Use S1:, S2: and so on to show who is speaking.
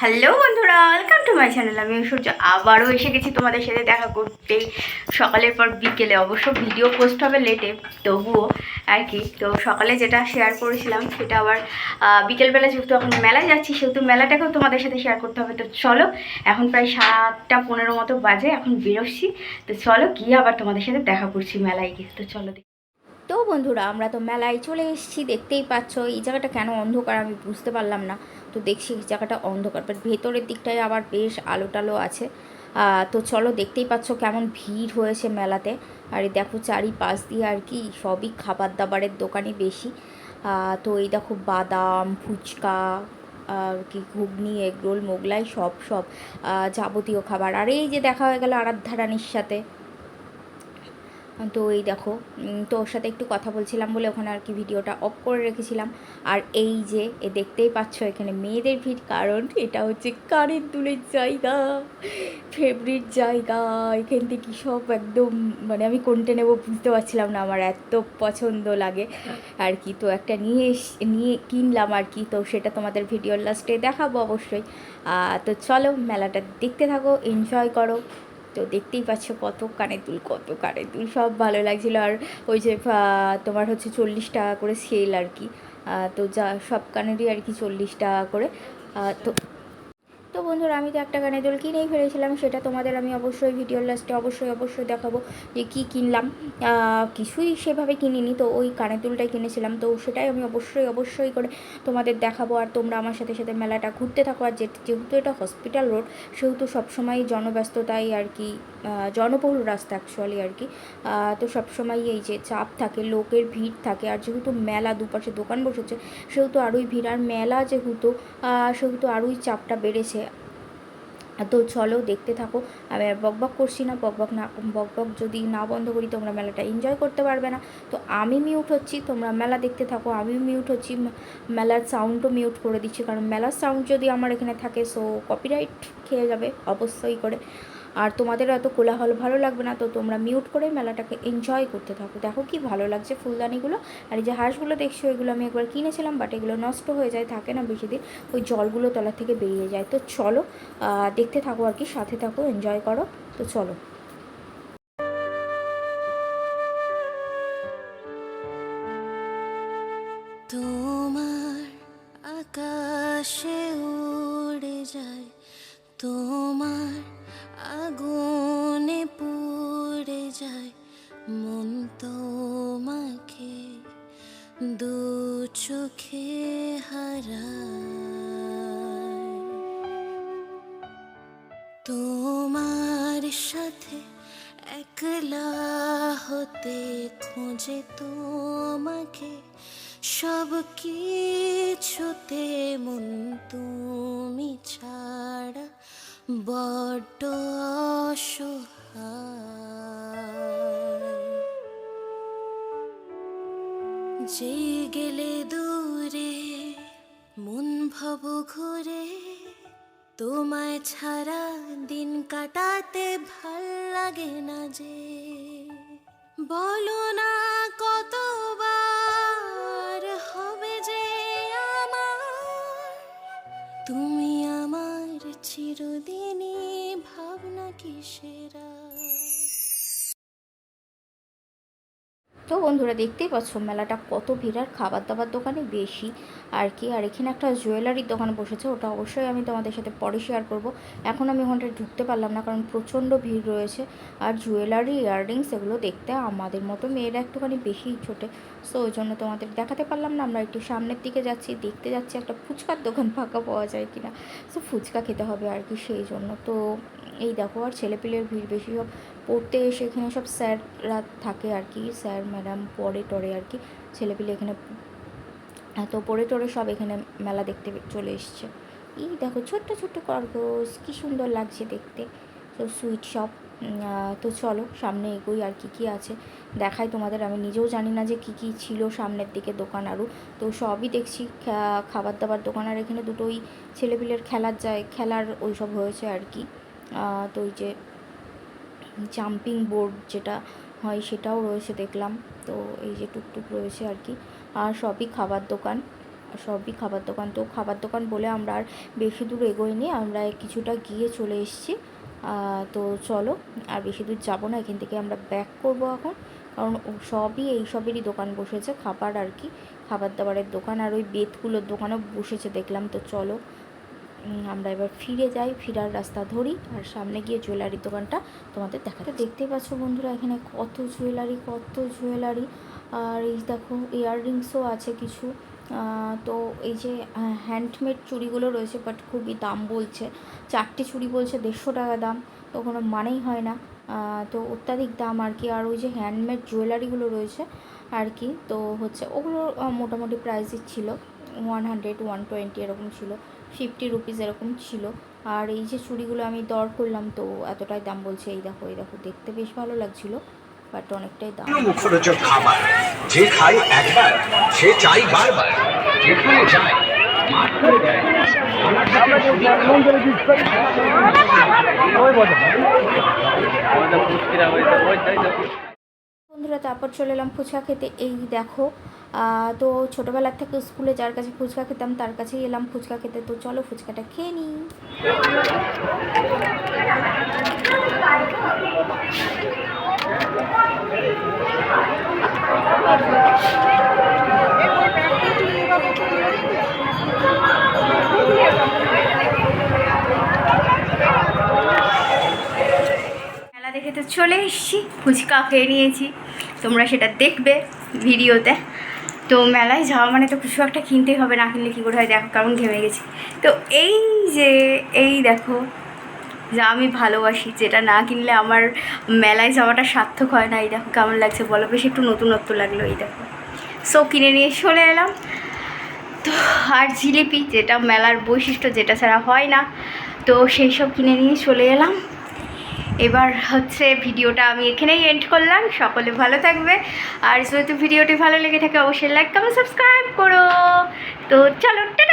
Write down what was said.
S1: Hello বন্ধুরা welcome to my channel আমি সূর্য আবারও এসে গেছি তোমাদের সাথে দেখা করতে। সকালের পর বিকেলে, অবশ্য ভিডিও পোস্ট হবে লেটে তবুও আর কি। তো সকালে যেটা শেয়ার করেছিলাম, সেটা আবার বিকেলবেলা যেহেতু এখন মেলায় যাচ্ছি, সেহেতু মেলাটাকেও তোমাদের সাথে শেয়ার করতে হবে। তো চলো, এখন প্রায় সাতটা পনেরো মতো বাজে, এখন বেরোচ্ছি। তো চলো, গিয়ে আবার তোমাদের সাথে দেখা করছি মেলায় গিয়ে। তো চলো বন্ধুরা, আমরা তো মেলায় চলে এসেছি, দেখতেই পাচ্ছ, এই জায়গাটা কেন অন্ধকার আমি বুঝতে পারলাম না। তো দেখছি এই জায়গাটা অন্ধকার বাট ভেতরের দিকটায় আবার বেশ আলো টালো আছে তো চলো দেখতেই পাচ্ছ কেমন ভিড় হয়েছে মেলাতে। আর দেখো চারিপাশ দিয়ে আর কি, সবই খাবার দাবারের দোকানই বেশি তো এই দেখো বাদাম, ফুচকা আর কি ঘুগনি এগরোল মোগলাই, সব সব যাবতীয় খাবার। আর এই যে দেখা হয়ে গেল আরাধ্যা রানীর সাথে। তো এই দেখো তো ওর সাথে একটু কথা বলছিলাম বলে ওখানে আর কি ভিডিওটা অফ করে রেখেছিলাম। আর এই যে, এ দেখতেই পাচ্ছ এখানে মেয়েদের ভিড়, কারণ এটা হচ্ছে কানের দুলের জায়গা ফেভারিট জায়গা। এখান থেকে সব একদম মানে আমি কোনটা নেব বুঝতে পারছিলাম না, আমার এত পছন্দ লাগে। আর কি, তো একটা নিয়ে নিয়ে কিনলাম আর কি, তো সেটা তোমাদের ভিডিওর লাস্টে দেখাবো অবশ্যই। তো চলো মেলাটা দেখতে থাকো এনজয় করো। তো দেখতেই পাচ্ছ কত কানের দুল, কত কানের দুল। সব ভালো লাগছিল। আর ওই যে তোমার হচ্ছে চল্লিশ টাকা করে সেল আর কি। তো যা, সব কানেরই আর কি চল্লিশ টাকা করে। তো তো বন্ধুরা, আমি তো একটা কানের দুল কিনেই ফেলেছিলাম, সেটা তোমাদের আমি অবশ্যই ভিডিওর লাস্টে অবশ্যই অবশ্যই দেখাবো যে কী কিনলাম। কিছুই সেভাবে কিনিনি, তো ওই কানের দুলটাই কিনেছিলাম, তো সেটাই আমি অবশ্যই অবশ্যই করে তোমাদের দেখাবো। আর তোমরা আমার সাথে সাথে মেলাটা ঘুরতে থাকো, আর যেহেতু এটা হসপিটাল রোড সেহেতু সবসময় জনব্যস্ততাই আর কি জনবহুল রাস্তা অ্যাকচুয়ালি আর কি। তো সবসময় এই যে চাপ থাকে, লোকের ভিড় থাকে, আর যেহেতু মেলা দুপাশে দোকান বসেছে, সেহেতু আরোই ভিড়। আর মেলা যেহেতু সেহেতু আরোই চাপটা বেড়েছে। তো চলো, দেখতে থাকো। আমি আর বকবক করছি না বকবক না বকবক যদি না বন্ধ করি, তোমরা মেলাটা এনজয় করতে পারবে না। তো আমি মিউট হচ্ছি, তোমরা মেলা দেখতে থাকো। আমি মিউট হচ্ছি, মেলার সাউন্ডও মিউট করে দিচ্ছি। কারণ মেলার সাউন্ড যদি আমার এখানে থাকে সো কপিরাইট খেয়ে যাবে, অবশ্যই করে। আর তোমাদের এত কোলাহল ভালো লাগবে না, তো তোমরা মিউট করে মেলাটাকে এনজয় করতে থাকো। দেখো কি ভালো লাগছে ফুলদানিগুলো। আর এই যে হাঁসগুলো দেখছ, এগুলো আমি একবার কিনেছিলাম বাট এগুলো নষ্ট হয়ে যায়, থাকে না বেশি দিন। ওই জলগুলো তলা থেকে বেরিয়ে যায়। তো চলো দেখতে থাকো আর কি, সাথে থাকো এনজয় করো। তো চলো।
S2: তোমার আগুনে পুড়ে যায় মন তোমাকে, দু চোখে হারায়। তোমার সাথে একলা হতে খোঁজে তোমাকে সব কিছুতে মন তুমি ছাড়া বড্ড যে গেলে দূরে মন ভব ঘুরে, তোমায় ছাড়া দিন কাটাতে ভালো লাগে না যে। বলো না কতবার
S1: she বন্ধুরা দেখতেই পাচ্ছ মেলাটা কত ভিড়, আর খাবার দাবার দোকানে বেশি। আর কি, আর এখানে একটা জুয়েলারির দোকান বসেছে, ওটা অবশ্যই আমি তোমাদের সাথে পরে শেয়ার করব। এখন আমি ওখানটায় ঢুকতে পারলাম না, কারণ প্রচণ্ড ভিড় রয়েছে। আর জুয়েলারি ইয়াররিংস এগুলো দেখতে আমাদের মতো মেয়েরা একটুখানি বেশিই ছোটে। সো ওই জন্য তোমাদের দেখাতে পারলাম না, আমরা একটু সামনের দিকে যাচ্ছি, দেখতে যাচ্ছি একটা ফুচকার দোকান ফাঁকা পাওয়া যায় কিনা। সো ফুচকা খেতে হবে আর কি সেই জন্য। তো, এই দেখো, আর ছেলেপিলের ভিড় বেশি সব পড়তে এসে এখানে সব স্যাররা থাকে আর কি, স্যার, ম্যাডাম পড়ে টরে আর কি, ছেলেপিলে এখানে তো পড়ে টরে সব এখানে মেলা দেখতে চলে এসছে। এই দেখো ছোট্ট ছোট্ট খরগোশ, কী সুন্দর লাগছে দেখতে। তো সুইট শপ তো চলো সামনে এগোই আর কি কি আছে, দেখাই তোমাদের। আমি নিজেও জানি না যে কি কি ছিল সামনের দিকে দোকান আরও তো সবই দেখছি খাবার দাবার দোকান আর এখানে দুটোই ছেলেপিলের খেলার যায়, খেলার ওই সব হয়েছে আর কি। তো ওই যে জাম্পিং বোর্ড যেটা হয় সেটাও রয়েছে দেখলাম। তো এই যে টুকটুক রয়েছে আর কি। আর সবই খাবার দোকান। সবই খাবার দোকান। তো খাবার দোকান বলে আমরা আর বেশি দূর এগোইনি। আমরা কিছুটা গিয়ে চলে এসেছি। তো চলো, আর বেশি দূর যাব না। এখান থেকে আমরা ব্যাক করব এখন। কারণ সবই, এই সবেরই দোকান বসেছে। খাবার আর কি, খাবার দাবারের দোকান। আর ওই বেতগুলোর দোকানও বসেছে দেখলাম। তো চলো আমরা এবার ফিরে যাই, ফিরার রাস্তা ধরি, আর সামনে গিয়ে জুয়েলারির দোকানটা তোমাদের দেখাতে দেখতেই পাচ্ছ বন্ধুরা, এখানে কত জুয়েলারি কত জুয়েলারি আর এই দেখো ইয়াররিংসও আছে কিছু। তো এই যে হ্যান্ডমেড চুড়িগুলো রয়েছে বাট খুবই দাম বলছে। চারটে চুড়ি বলছে দেড়শো টাকা দাম, তো কোনো মানেই হয় না। তো অত্যাধিক দাম আর কি। আর ওই যে হ্যান্ডমেড জুয়েলারিগুলো রয়েছে আর কি, তো হচ্ছে ওগুলো মোটামুটি প্রাইসই ছিল। ওয়ান হান্ড্রেড ওয়ান টোয়েন্টি এরকম ছিল। ফিফটি রুপিস এরকম ছিল। আর এই যে চুড়িগুলো আমি দর করলাম তো এতটাই দাম বলছে এই দেখো এই দেখো দেখতে বেশ ভালো লাগছিল বাট অনেকটাই দাম।
S3: মুখরোচক খাবার যে খায় একবার সে চাই বারবার। যেখানে যায়
S1: বন্ধুরা তারপর চলে এলাম ফুচকা খেতে। এই দেখো তো ছোটোবেলার থেকে স্কুলে যার কাছে ফুচকা খেতাম, তার কাছেই এলাম ফুচকা খেতে। তো চলো ফুচকাটা খেয়ে নিই। মেলা দেখে তো চলে এসেছি, ফুচকা খেয়ে নিয়েছি। তোমরা সেটা দেখবে ভিডিওতে। তো মেলায় যাওয়া মানে তো কিছু একটা কিনতেই হবে, না কিনলে কী করে হয়? দেখো কেমন ঘেমে গেছি। তো এই যে, এই দেখো যা আমি ভালোবাসি, যেটা না কিনলে আমার মেলায় যাওয়াটা সার্থক হয় না। এই দেখো কেমন লাগছে, বলো। বেশ একটু নতুনত্ব লাগল এই দেখো। সো কিনে নিয়ে চলে এলাম। তো আর জিলিপি, যেটা মেলার বৈশিষ্ট্য, যেটা ছাড়া হয় না। তো সেই সব কিনে নিয়ে চলে এলাম। এবার হচ্ছে ভিডিওটা আমি এখানেই এন্ড করলাম। সকলে ভালো থাকবে। আর যেহেতু ভিডিওটি ভালো লেগে থাকে, অবশ্যই লাইক কমেন্ট সাবস্ক্রাইব করো। তো চলো, টাটা!